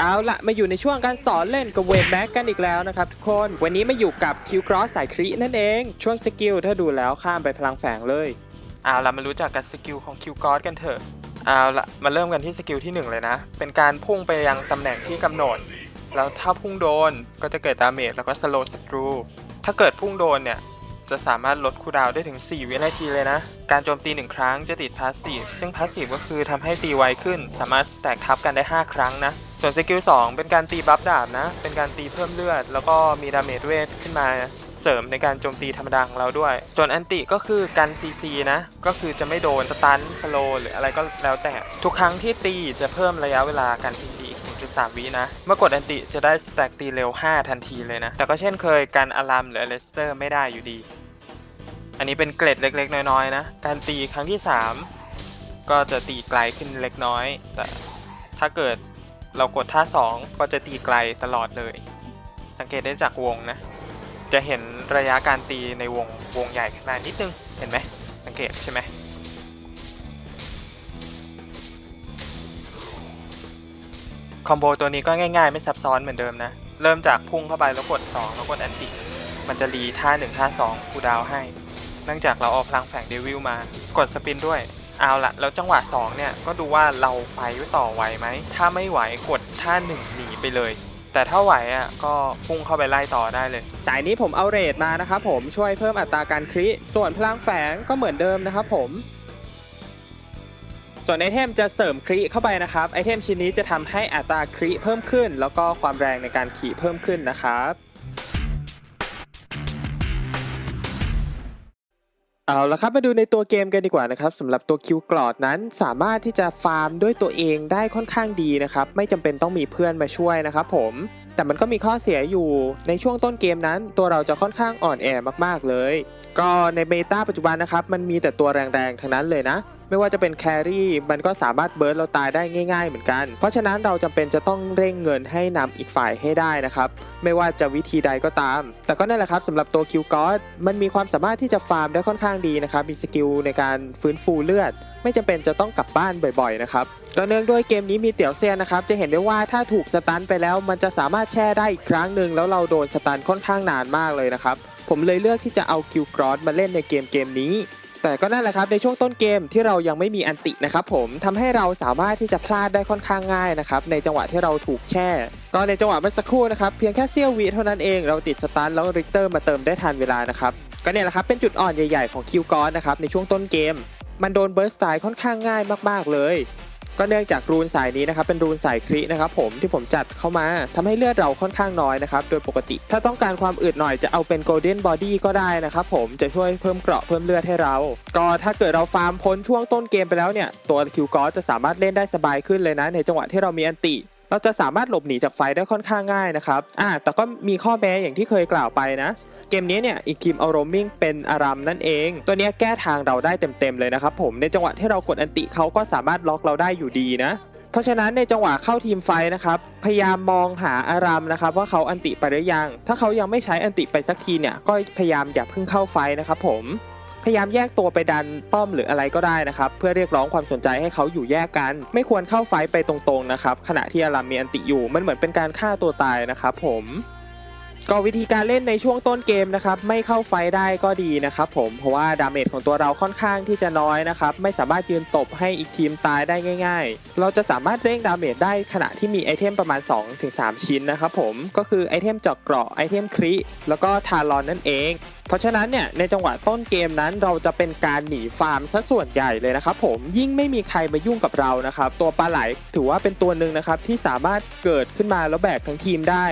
เอาละมาอยู่ในช่วงการสอนเล่นกับเวทแม็กกันอีกแล้วนะครับทุกคน วันนี้มาอยู่กับคิวครอสสายครีนั่นเอง ช่วงสกิลถ้าดูแล้วข้ามไปพลังแฝงเลย เอาละมารู้จักกับสกิลของคิวกอสกันเถอะ เอาละมาเริ่มกันที่สกิลที่หนึ่งเลยนะ เป็นการพุ่งไปยังตำแหน่งที่กำหนด แล้วถ้าพุ่งโดนก็จะเกิดดาเมจแล้วก็สโลศัตรู ถ้าเกิดพุ่งโดนเนี่ย จะสามารถลดคูดาวได้ถึง 4 วินาทีเลยนะ การโจมตี 1 ครั้งจะติดพาสซีฟซึ่งพาสซีฟก็คือทำให้ตีไวขึ้น สามารถแตกทับกันได้ 5 ครั้งนะ ส่วนสกิล2เป็นการตีบัฟดาบนะ เป็นการตีเพิ่มเลือด แล้วก็มีดาเมจเวทขึ้นมาเสริมในการโจมตีธรรมดาของเราด้วย ส่วนอันติก็คือการซีซีนะ ก็คือจะไม่โดนสตันสโลหรืออะไรก็แล้วแต่ ทุกครั้งที่ตีจะเพิ่มระยะเวลาการซีซี1.3 วินะ เมื่อกดอันติจะได้สแต็กตีเร็ว 5 ทันทีเลยนะ แต่ก็เช่นเคยการอลัมหรือเลสเตอร์ไม่ได้อยู่ดี อันนี้เป็นเกร็ดเล็ก ๆ น้อยๆนะ การตีครั้งที่ 3 ก็จะตีไกลขึ้นเล็กน้อย แต่ถ้าเกิดเรากดท่า 2 ก็จะตีไกลตลอดเลย สังเกตได้จากวงนะ จะเห็นระยะการตีในวงวงใหญ่ขึ้นมานิดนึง เห็นไหม สังเกตใช่ไหมคอมโบตัวนี้ก็ง่ายๆ ไม่ซับซ้อนเหมือนเดิมนะ เริ่มจากพุ่งเข้าไปแล้วกด 2 แล้วกดแอนติมันจะรีท่า 1 ท่า 2 คูดาวให้ เนื่องจากเราเอาพลังแฝงเดวิลมากดสปินด้วยเอาละแล้วจังหวะ 2 เนี่ย ก็ดูว่าเราไฟไวต่อไหวไหม ถ้าไม่ไหวกดท่า1หนีไปเลย แต่ถ้าไหวอะก็พุ่งเข้าไปไล่ต่อได้เลย สายนี้ผมเอาเรทมานะครับผมช่วยเพิ่มอัตราการคริส่วนพลังแฝงก็เหมือนเดิมนะครับผม ส่วนไอเทมจะเสริมคริเข้าไปนะครับไอเทมชิ้นนี้จะทำให้อัตราคริเพิ่มขึ้น แล้วก็ความแรงในการขี่เพิ่มขึ้นนะครับ เอาละครับมาดูในตัวเกมกันดีกว่านะครับสำหรับตัวคิวกรอดนั้นสามารถที่จะฟาร์มด้วยตัวเองได้ค่อนข้างดีนะครับไม่จำเป็นต้องมีเพื่อนมาช่วยนะครับผม แต่มันก็มีข้อเสียอยู่ในช่วงต้นเกมนั้น ตัวเราจะค่อนข้างอ่อนแอมากๆเลย ก็ในเบต้าปัจจุบันนะครับมันมีแต่ตัวแรงๆทั้งนั้นเลยนะ ไม่ว่าจะเป็นแครี่มันก็สามารถเบิร์ดเราตายได้ง่าย ๆ เหมือนกัน เพราะฉะนั้นเราจำเป็นจะต้องเร่งเงินให้นำอีกฝ่ายให้ได้นะครับ ไม่ว่าจะวิธีใดก็ตาม แต่ก็นั่นแหละครับสำหรับตัวคิวกอสมันมีความสามารถที่จะฟาร์มได้ค่อนข้างดีนะครับ มีสกิลในการฟื้นฟูเลือด ไม่จำเป็นจะต้องกลับบ้านบ่อยๆนะครับก็เนื่องด้วยเกมนี้มีเตี่ยวเซียนนะครับ จะเห็นได้ว่าถ้าถูกสตันไปแล้ว มันจะสามารถแช่ได้อีกครั้งหนึ่งแล้วเราโดนสตันค่อนข้างนานมากเลยนะครับ ผมเลยเลือกที่จะเอาคิวกรอสมาเล่นในเกมเกมนี้ แต่ก็นั่นแหละครับในช่วงต้นเกมที่เรายังไม่มีอันตินะครับผมทำให้เราสามารถที่จะพลาดได้ค่อนข้างง่ายนะครับในจังหวะที่เราถูกแช่ก็ในจังหวะเมื่อสักครู่นะครับเพียงแค่เสี้ยววิเท่านั้นเองเราติดสตาร์ทแล้วริกเตอร์มาเติมได้ทันเวลานะครับก็เนี่ยแหละครับเป็นจุดอ่อนใหญ่ๆของคิวกอนนะครับในช่วงต้นเกม มันโดนเบิร์สไตล์ค่อนข้างง่ายมากๆเลย ก็เนื่องจากรูนสายนี้นะครับเป็นรูนสายครินะครับผมที่ผมจัดเข้ามาทำให้เลือดเราค่อนข้างน้อยนะครับโดยปกติ ถ้าต้องการความอืดหน่อยจะเอาเป็นโกลเด้นบอดี้ก็ได้นะครับผมจะช่วยเพิ่มเกราะเพิ่มเลือดให้เรา ก็ถ้าเกิดเราฟาร์มพ้นช่วงต้นเกมไปแล้วเนี่ยตัวคิวกอสจะสามารถเล่นได้สบายขึ้นเลยนะ ในจังหวะที่เรามีอันติ เราจะสามารถหลบหนีจากไฟได้ค่อนข้างง่ายนะครับอ่าแต่ก็มีข้อแม้อย่างที่เคยกล่าวไปนะ เกมนี้เนี่ยอีกทีมเอาโรมมิ่งเป็นอารัมนั่นเอง ตัวนี้แก้ทางเราได้เต็มๆเลยนะครับผมในจังหวะที่เรากดอันติเขาก็สามารถล็อกเราได้อยู่ดีนะเพราะฉะนั้นในจังหวะเข้าทีมไฟนะครับพยายามมองหาอารามนะครับว่าเขาอันติไปหรือยัง ถ้าเขายังไม่ใช้อันติไปสักทีเนี่ยก็พยายามอย่าเพิ่งเข้าไฟนะครับผม พยายามแยกตัวไปดันป้อมหรืออะไรก็ได้นะครับ เพื่อเรียกร้องความสนใจให้เขาอยู่แยกกัน ไม่ควรเข้าไฟไปตรงๆนะครับขณะที่อารามมีอันติอยู่มันเหมือนเป็นการฆ่าตัวตายนะครับผม ก็วิธีการเล่นในช่วงต้นเกมนะครับไม่เข้าไฟได้ก็ดีนะครับผมเพราะว่าดาเมจของตัวเราค่อนข้างที่จะน้อยนะครับไม่สามารถยืนตบให้อีกทีมตายได้ง่าย ๆ เราจะสามารถเร่งดาเมจได้ขณะที่มีไอเทมประมาณ 2-3 ชิ้นนะครับผมก็คือไอเทมจาะเกราะไอเทมคริแล้วก็ทารอนนั่นเองเพราะฉะนั้นเนี่ยในจังหวะต้นเกมนั้นเราจะเป็นการหนีฟาร์มซะส่วนใหญ่เลยนะครับผมยิ่งไม่มีใครมายุ่งกับเรานะครับตัวปลาไหลถือว่าเป็นตัวหนึ่งนะครับที่สามารถเกิดขึ้นมาแล้วแบกทั้งทีมได้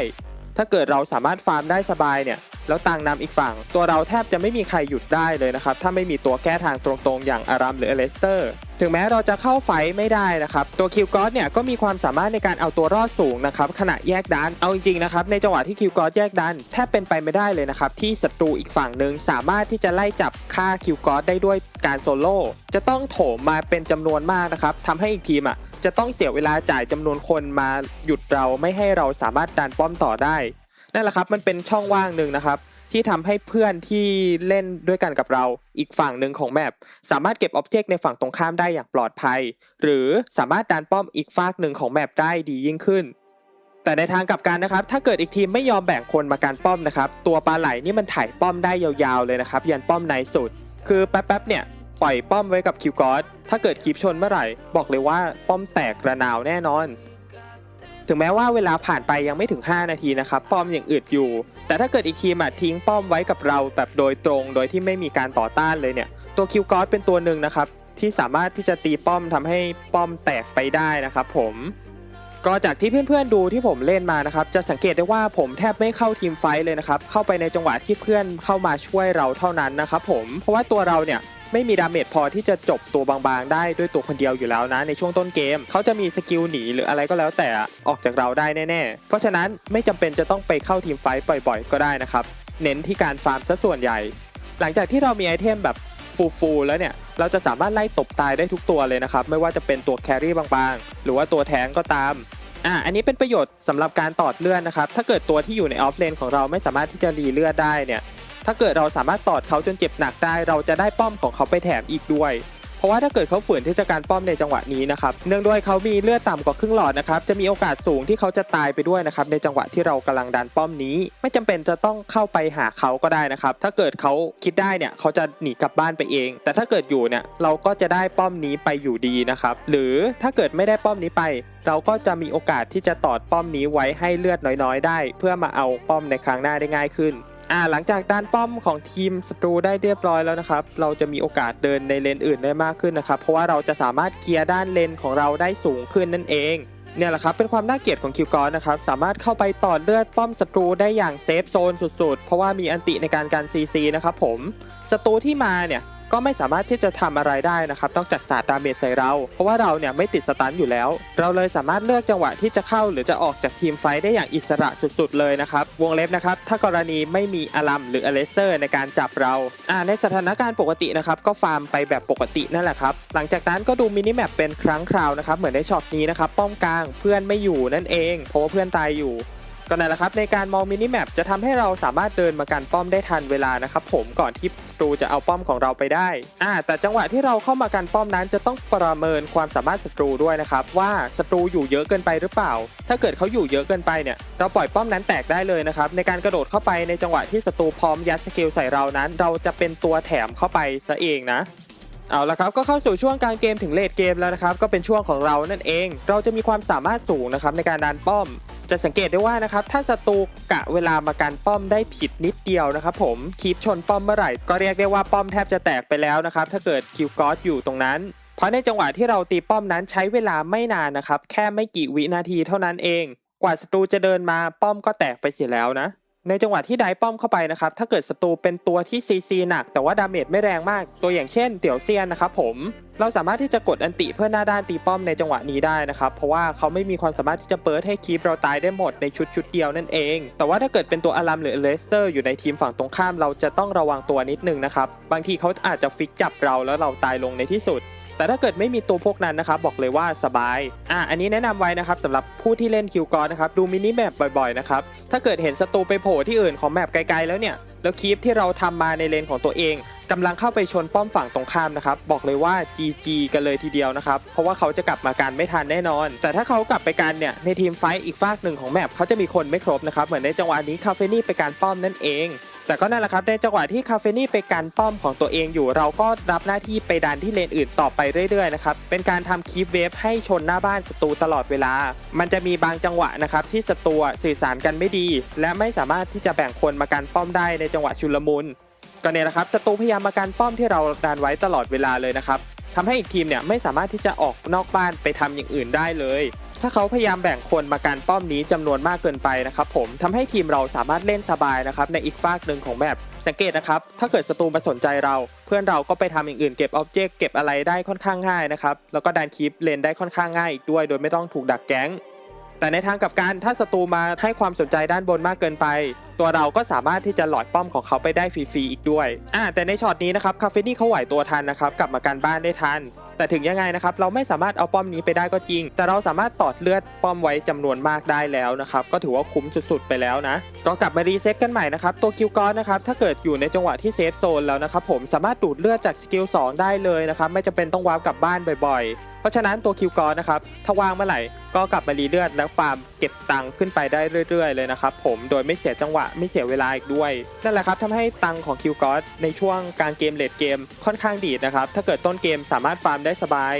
ถ้าเกิดเราสามารถฟาร์มได้สบายเนี่ยแล้วต่างนำอีกฝั่ง ตัวเราแทบจะไม่มีใครหยุดได้เลยนะครับ ถ้าไม่มีตัวแก้ทางตรงๆ อย่างอารัมหรือเอเลสเตอร์ ถึงแม้เราจะเข้าไฟไม่ได้นะครับ ตัวคิวกอสเนี่ยก็มีความสามารถในการเอาตัวรอดสูงนะครับ ขณะแยกดัน เอาจริงๆนะครับ ในจังหวะที่คิวกอสแยกดัน แทบเป็นไปไม่ได้เลยนะครับ ที่ศัตรูอีกฝั่งหนึ่งสามารถที่จะไล่จับฆ่าคิวกอสได้ด้วยการโซโล่จะต้องโถมมาเป็นจำนวนมากนะครับทำให้อีกทีมอะ จะต้องเสียเวลาจ่ายจำนวนคนมาหยุดเราไม่ให้เราสามารถดันป้อมต่อได้นั่นแหละครับมันเป็นช่องว่างหนึ่งนะครับ ที่ทำให้เพื่อนที่เล่นด้วยกันกับเราอีกฝั่งหนึ่งของแมปสามารถเก็บอ็อบเจกต์ในฝั่งตรงข้ามได้อย่างปลอดภัย หรือสามารถดันป้อมอีกฝากหนึ่งของแมปได้ดียิ่งขึ้น แต่ในทางกลับกันนะครับ ถ้าเกิดอีกทีมไม่ยอมแบ่งคนมาการป้อมนะครับ ตัวปลาไหลนี่มันถ่ายป้อมได้ยาวๆเลยนะครับ ยันป้อมในสุด คือแป๊บๆเนี่ย ปล่อยป้อมไว้กับคิวกอสถ้าเกิดคีบชนเมื่อไหร่ บอกเลยว่าป้อมแตกระนาวแน่นอน ถึงแม้ว่าเวลาผ่านไปยังไม่ถึง 5 นาทีนะครับ ป้อมยังอึดอยู่ แต่ถ้าเกิดอีกทีมทิ้งป้อมไว้กับเราแบบโดยตรง โดยที่ไม่มีการต่อต้านเลยเนี่ย ตัวคิวกอสเป็นตัวหนึ่งนะครับ ที่สามารถที่จะตีป้อมทำให้ป้อมแตกไปได้นะครับผมก็จากที่เพื่อนๆดูที่ผมเล่นมานะครับจะสังเกตได้ว่าผมแทบไม่เข้าทีมไฟท์เลยนะครับเข้าไปในจังหวะที่เพื่อนเข้ามาช่วยเราเท่านั้นนะครับผมเพราะว่าตัวเราเนี่ย ไม่มีดาเมจพอที่จะจบตัวบางๆ ได้ด้วยตัวคนเดียวอยู่แล้วนะ ในช่วงต้นเกม เขาจะมีสกิลหนีหรืออะไรก็แล้วแต่ออกจากเราได้แน่ๆ เพราะฉะนั้นไม่จำเป็นจะต้องไปเข้าทีมไฟท์บ่อยๆ ก็ได้นะครับ เน้นที่การฟาร์มซะส่วนใหญ่ หลังจากที่เรามีไอเทมแบบฟูลๆแล้วเนี่ยเราจะสามารถไล่ตบตายได้ทุกตัวเลยนะครับ ไม่ว่าจะเป็นตัวแครี่บางๆ หรือว่าตัวแทงก็ตามอ่าอันนี้เป็นประโยชน์สำหรับการตอดเลือดนะครับ ถ้าเกิดตัวที่อยู่ในออฟเลนของเราไม่สามารถที่จะรีเลือดได้เนี่ย ถ้าเกิดเราสามารถตอดเขาจนเจ็บหนักได้ เราจะได้ป้อมของเขาไปแถมอีกด้วย เพราะว่าถ้าเกิดเขาฝืนที่จะการป้อมในจังหวะนี้นะครับเนื่องด้วยเขามีเลือดต่ำกว่าครึ่งหลอดนะครับจะมีโอกาสสูงที่เขาจะตายไปด้วยนะครับในจังหวะที่เรากำลังดันป้อมนี้ ไม่จำเป็นจะต้องเข้าไปหาเขาก็ได้นะครับถ้าเกิดเขาคิดได้เนี่ยเขาจะหนีกลับบ้านไปเอง แต่ถ้าเกิดอยู่เนี่ยเราก็จะได้ป้อมนี้ไปอยู่ดีนะครับหรือถ้าเกิดไม่ได้ป้อมนี้ไปเราก็จะมีโอกาสที่จะตอดป้อมนี้ไว้ให้เลือดน้อยๆ ได้ เพื่อมาเอาป้อมในครั้งหน้าได้ง่ายขึ้น อ่าหลังจากด้านป้อมของทีมศัตรูได้เรียบร้อยแล้วนะครับ เราจะมีโอกาสเดินในเลนอื่นได้มากขึ้นนะครับ เพราะว่าเราจะสามารถเกียร์ด้านเลนของเราได้สูงขึ้นนั่นเองเนี่ยแหละครับเป็นความน่าเกลียดของคิวกอนนะครับสามารถเข้าไปต่อเลือดป้อมศัตรูได้อย่างเซฟโซนสุดๆ เพราะว่ามีอันติในการการซีซีนะครับผมศัตรูที่มาเนี่ย ก็ไม่สามารถที่จะทำอะไรได้นะครับนอกจากสาดดาเมจใส่เรา เพราะว่าเราเนี่ยไม่ติดสตันอยู่แล้ว เราเลยสามารถเลือกจังหวะที่จะเข้าหรือจะออกจากทีมไฟท์ได้อย่างอิสระสุดๆเลยนะครับวงเล็บนะครับถ้ากรณีไม่มีอลัมหรืออเลเซอร์ในการจับเราอ่าในสถานการณ์ปกตินะครับก็ฟาร์มไปแบบปกตินั่นแหละครับหลังจากนั้นก็ดูมินิแมปเป็นครั้งคราวนะครับเหมือนในช็อตนี้นะครับป้อมกลางเพื่อนไม่อยู่นั่นเองเพราะว่าเพื่อนตายอยู่ ก็นั่นแหละครับในการมองมินิแมปจะทำให้เราสามารถเดินมากันป้อมได้ทันเวลานะครับผมก่อนที่ศัตรูจะเอาป้อมของเราไปได้อ่าแต่จังหวะที่เราเข้ามากันป้อมนั้นจะต้องประเมินความสามารถศัตรูด้วยนะครับว่าศัตรูอยู่เยอะเกินไปหรือเปล่า ถ้าเกิดเขาอยู่เยอะเกินไปเนี่ยเราปล่อยป้อมนั้นแตกได้เลยนะครับในการกระโดดเข้าไปในจังหวะที่ศัตรูพร้อมยัดสกิลใส่เรานั้น เราจะเป็นตัวแถมเข้าไปซะเองนะ เอาละครับก็เข้าสู่ช่วงกางเกมถึงเลดเกมแล้วนะครับก็เป็นช่วงของเรานั่นเอง เราจะมีความสามารถสูงนะครับในการดันป้อม จะสังเกตได้ว่านะครับถ้าศัตรูกะเวลามากันป้อมได้ผิดนิดเดียวนะครับผมคีบชนป้อมเมื่อไหร่ ก็เรียกได้ว่าป้อมแทบจะแตกไปแล้วนะครับถ้าเกิดคิวกอสอยู่ตรงนั้น เพราะในจังหวะที่เราตีป้อมนั้นใช้เวลาไม่นานนะครับแค่ไม่กี่วินาทีเท่านั้นเอง กว่าศัตรูจะเดินมาป้อมก็แตกไปเสียแล้วนะ ในจังหวะที่ได้ป้อมเข้าไปนะครับ ถ้าเกิดศัตรูเป็นตัวที่ซีซีหนัก แต่ว่าดาเมจไม่แรงมาก ตัวอย่างเช่นเตี่ยวเซียนนะครับผม เราสามารถที่จะกดอันติเพื่อหน้าด้านตีป้อมในจังหวะนี้ได้นะครับ เพราะว่าเขาไม่มีความสามารถที่จะเปิดให้คีปเราตายได้หมดในชุดชุดเดียวนั่นเอง แต่ว่าถ้าเกิดเป็นตัวอารัมหรือเลสเตอร์อยู่ในทีมฝั่งตรงข้ามเราจะต้องระวังตัวนิดนึงนะครับ บางทีเขาอาจจะฟิกจับเราแล้วเราตายลงในที่สุด แต่ถ้าเกิดไม่มีตัวพวกนั้นนะครับบอกเลยว่าสบายอะอันนี้แนะนำไว้นะครับสำหรับผู้ที่เล่นคิวกอนนะครับดูมินิแมปบ่อยๆนะครับถ้าเกิดเห็นศัตรูไปโผล่ที่อื่นของแมปไกลๆแล้วเนี่ยแล้วคีปที่เราทำมาในเลนของตัวเองกำลังเข้าไปชนป้อมฝั่งตรงข้ามนะครับบอกเลยว่า GG กันเลยทีเดียวนะครับเพราะว่าเขาจะกลับมากันไม่ทันแน่นอน แต่ถ้าเขากลับไปกันเนี่ยในทีมไฟท์อีกฝากหนึ่งของแมปเขาจะมีคนไม่ครบนะครับเหมือนในจังหวะนี้คาเฟนี่ไปการป้อมนั่นเอง แต่ก็นั่นแหละครับในจังหวะที่คาเฟนี่ไปกันป้อมของตัวเองอยู่ เราก็รับหน้าที่ไปดันที่เลนอื่นต่อไปเรื่อยๆนะครับเป็นการทำคีปเวฟให้ชนหน้าบ้านศัตรูตลอดเวลา มันจะมีบางจังหวะนะครับที่ศัตรูสื่อสารกันไม่ดี และไม่สามารถที่จะแบ่งคนมากันป้อมได้ในจังหวะชุลมุนก็เนี่ยแหละครับศัตรูพยายามมาการป้อมที่เราดันไว้ตลอดเวลาเลยนะครับทำให้อีกทีมเนี่ยไม่สามารถที่จะออกนอกบ้านไปทำอย่างอื่นได้เลย ถ้าเขาพยายามแบ่งคนมาการป้อมนี้จำนวนมากเกินไปนะครับผมทำให้ทีมเราสามารถเล่นสบายนะครับในอีกฝากหนึ่งของแมปสังเกตนะครับถ้าเกิดศัตรูมาสนใจเรา เพื่อนเราก็ไปทำอย่างอื่นเก็บอ็อบเจกต์เก็บอะไรได้ค่อนข้างง่ายนะครับแล้วก็ดันคีปเลนได้ค่อนข้างง่ายอีกด้วย โดยไม่ต้องถูกดักแก๊งแต่ในทางกับกันถ้าศัตรูมาให้ความสนใจด้านบนมากเกินไป ตัวเราก็สามารถที่จะหลอดป้อมของเขาไปได้ฟรีๆอีกด้วยอ่าแต่ในช็อตนี้นะครับคาเฟนี่เขาไหวตัวทันนะครับกลับมากันบ้านได้ทัน แต่ถึงยังไงนะครับเราไม่สามารถเอาป้อมนี้ไปได้ก็จริง แต่เราสามารถตอดเลือดป้อมไว้จำนวนมากได้แล้วนะครับก็ถือว่าคุ้มสุดๆไปแล้วนะก็กลับมารีเซ็ตกันใหม่นะครับตัวคิวกอนนะครับถ้าเกิดอยู่ในจังหวะที่เซฟโซนแล้วนะครับผมสามารถดูดเลือดจากสกิล2ได้เลยนะครับไม่จำเป็นต้องวาร์ปกลับบ้านบ่อยๆ เพราะฉะนั้นตัวคิวกอนะครับถ้าว่างเมื่อไหร่ก็กลับมารีเลือดแล้วฟาร์มเก็บตังค์ขึ้นไปได้เรื่อยๆ เลยนะครับผมโดยไม่เสียจังหวะไม่เสียเวลาอีกด้วย นั่นแหละครับทำให้ตังค์ของคิวกอในช่วงกลางเกมเลดเกมค่อนข้างดีดนะครับถ้าเกิดต้นเกมสามารถฟาร์มได้สบาย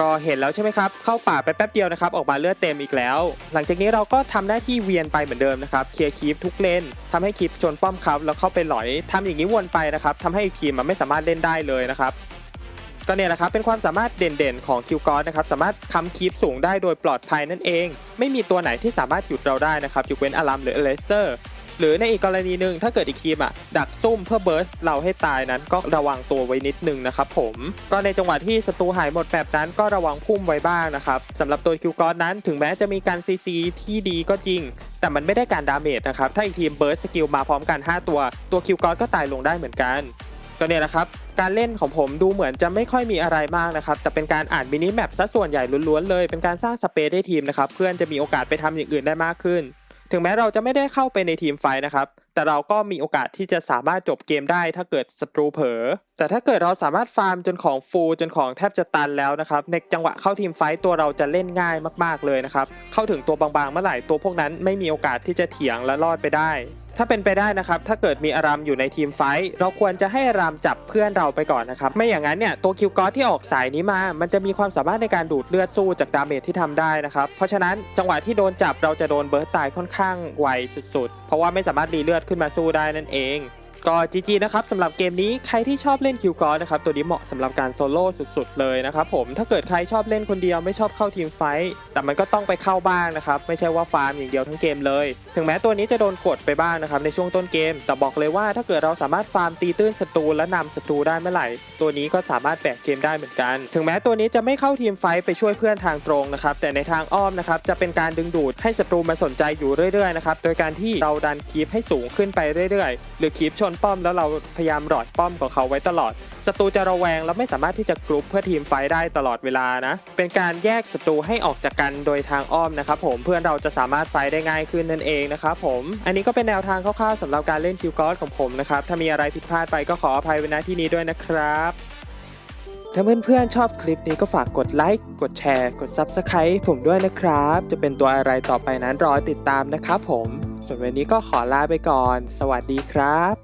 ก็เห็นแล้วใช่ไหมครับ เข้าป่าไปแป๊บเดียวนะครับ ออกมาเลือดเต็มอีกแล้ว หลังจากนี้เราก็ทำหน้าที่เวียนไปเหมือนเดิมนะครับ เคลียร์คีปทุกเลนทำให้คีปชนป้อมครับแล้วเข้าไปหลอยทำอย่างนี้วนไปนะครับทำให้อีกทีมมันไม่สามารถเล่นได้เลยนะครับ ก็เนี่ยแหละครับเป็นความสามารถเด่นๆของคิวกอสนะครับสามารถทำคีปสูงได้โดยปลอดภัยนั่นเอง ไม่มีตัวไหนที่สามารถหยุดเราได้นะครับยกเว้นอารัมหรือเอเลสเตอร์หรือในอีกกรณีหนึ่งถ้าเกิดอีกทีมอะดักซุ่มเพื่อเบิร์สเราให้ตายนั้นก็ระวังตัวไว้นิดนึงนะครับผมก็ในจังหวะที่ศัตรูหายหมดแบบนั้นก็ระวังพุ่มไว้บ้างนะครับสำหรับตัวคิวกอนนั้นถึงแม้จะมีการซีซีที่ดีก็จริง แต่มันไม่ได้การดาเมจนะครับถ้าอีกทีมเบิร์สสกิลมาพร้อมกัน 5 ตัว ตัวคิวกอนก็ตายลงได้เหมือนกัน ก็เนี่ยแหละครับ การเล่นของผมดูเหมือนจะไม่ค่อยมีอะไรมากนะครับ แต่เป็นการอ่านมินิแมปซะส่วนใหญ่ล้วนๆเลย เป็นการสร้างสเปซให้ทีมนะครับ เพื่อนจะมีโอกาสไปทำอย่างอื่นได้มากขึ้น ถึงแม้เราจะไม่ได้เข้าไปในทีมไฟนะครับ แต่เราก็มีโอกาสที่จะสามารถจบเกมได้ถ้าเกิดศัตรูเผลอ แต่ถ้าเกิดเราสามารถฟาร์มจนของฟูจนของแทบจะตันแล้วนะครับ ในจังหวะเข้าทีมไฟท์ตัวเราจะเล่นง่ายมากๆเลยนะครับ เข้าถึงตัวบางๆเมื่อไหร่ตัวพวกนั้นไม่มีโอกาสที่จะเถียงและรอดไปได้ ถ้าเป็นไปได้นะครับ ถ้าเกิดมีอารามอยู่ในทีมไฟท์เราควรจะให้อารามจับเพื่อนเราไปก่อนนะครับ ไม่อย่างนั้นเนี่ยตัวคิวกอสที่ออกสายนี้มา มันจะมีความสามารถในการดูดเลือดสู้จากดาเมจที่ทำได้นะครับ เพราะฉะนั้นจังหวะที่โดนจับเราจะโดนเบิร์ตตายค่อนข้างไวสุดๆ เพราะว่าไม่สามารถรีเลือดขึ้นมาสู้ได้นั่นเอง ก็จีจีนะครับสำหรับเกมนี้ใครที่ชอบเล่นคิวกอร์นะครับตัวนี้เหมาะสำหรับการโซโล่สุดๆเลยนะครับผมถ้าเกิดใครชอบเล่นคนเดียวไม่ชอบเข้าทีมไฟท์แต่มันก็ต้องไปเข้าบ้างนะครับไม่ใช่ว่าฟาร์มอย่างเดียวทั้งเกมเลย ถึงแม้ตัวนี้จะโดนกดไปบ้างนะครับในช่วงต้นเกม แต่บอกเลยว่าถ้าเกิดเราสามารถฟาร์มตีตื้นศัตรูและนำศัตรูได้เมื่อไหร่ ตัวนี้ก็สามารถแบกเกมได้เหมือนกัน ถึงแม้ตัวนี้จะไม่เข้าทีมไฟท์ไปช่วยเพื่อนทางตรงนะครับแต่ในทางอ้อมนะครับจะเป็นการดึงดูดให้ศัตรูมาสนใจอยู่เรื่อยๆนะครับโดยการที่เราดันคีปให้สูงขึ้นไปเรื่อยๆ หรือคีปชนป้อมแล้วเราพยายามรอดป้อมของเขาไว้ตลอดศัตรูจะระแวงและไม่สามารถที่จะกรุ๊ปเพื่อทีมไฟได้ตลอดเวลานะ เป็นการแยกศัตรูให้ออกจากกันโดยทางอ้อมนะครับผมเพื่อนเราจะสามารถไฟได้ง่ายขึ้นนั่นเองนะครับผม อันนี้ก็เป็นแนวทางคร่าวๆสำหรับการเล่นคิวกอสของผมนะครับ ถ้ามีอะไรผิดพลาดไปก็ขออภัยไว้ณที่นี้ด้วยนะครับถ้าเพื่อนๆชอบคลิปนี้ก็ฝากกดไลค์ กดแชร์ กด Subscribe ผมด้วยนะครับ จะเป็นตัวอะไรต่อไปนั้นรอติดตามนะครับผม ส่วนวันนี้ก็ขอลาไปก่อน สวัสดีครับ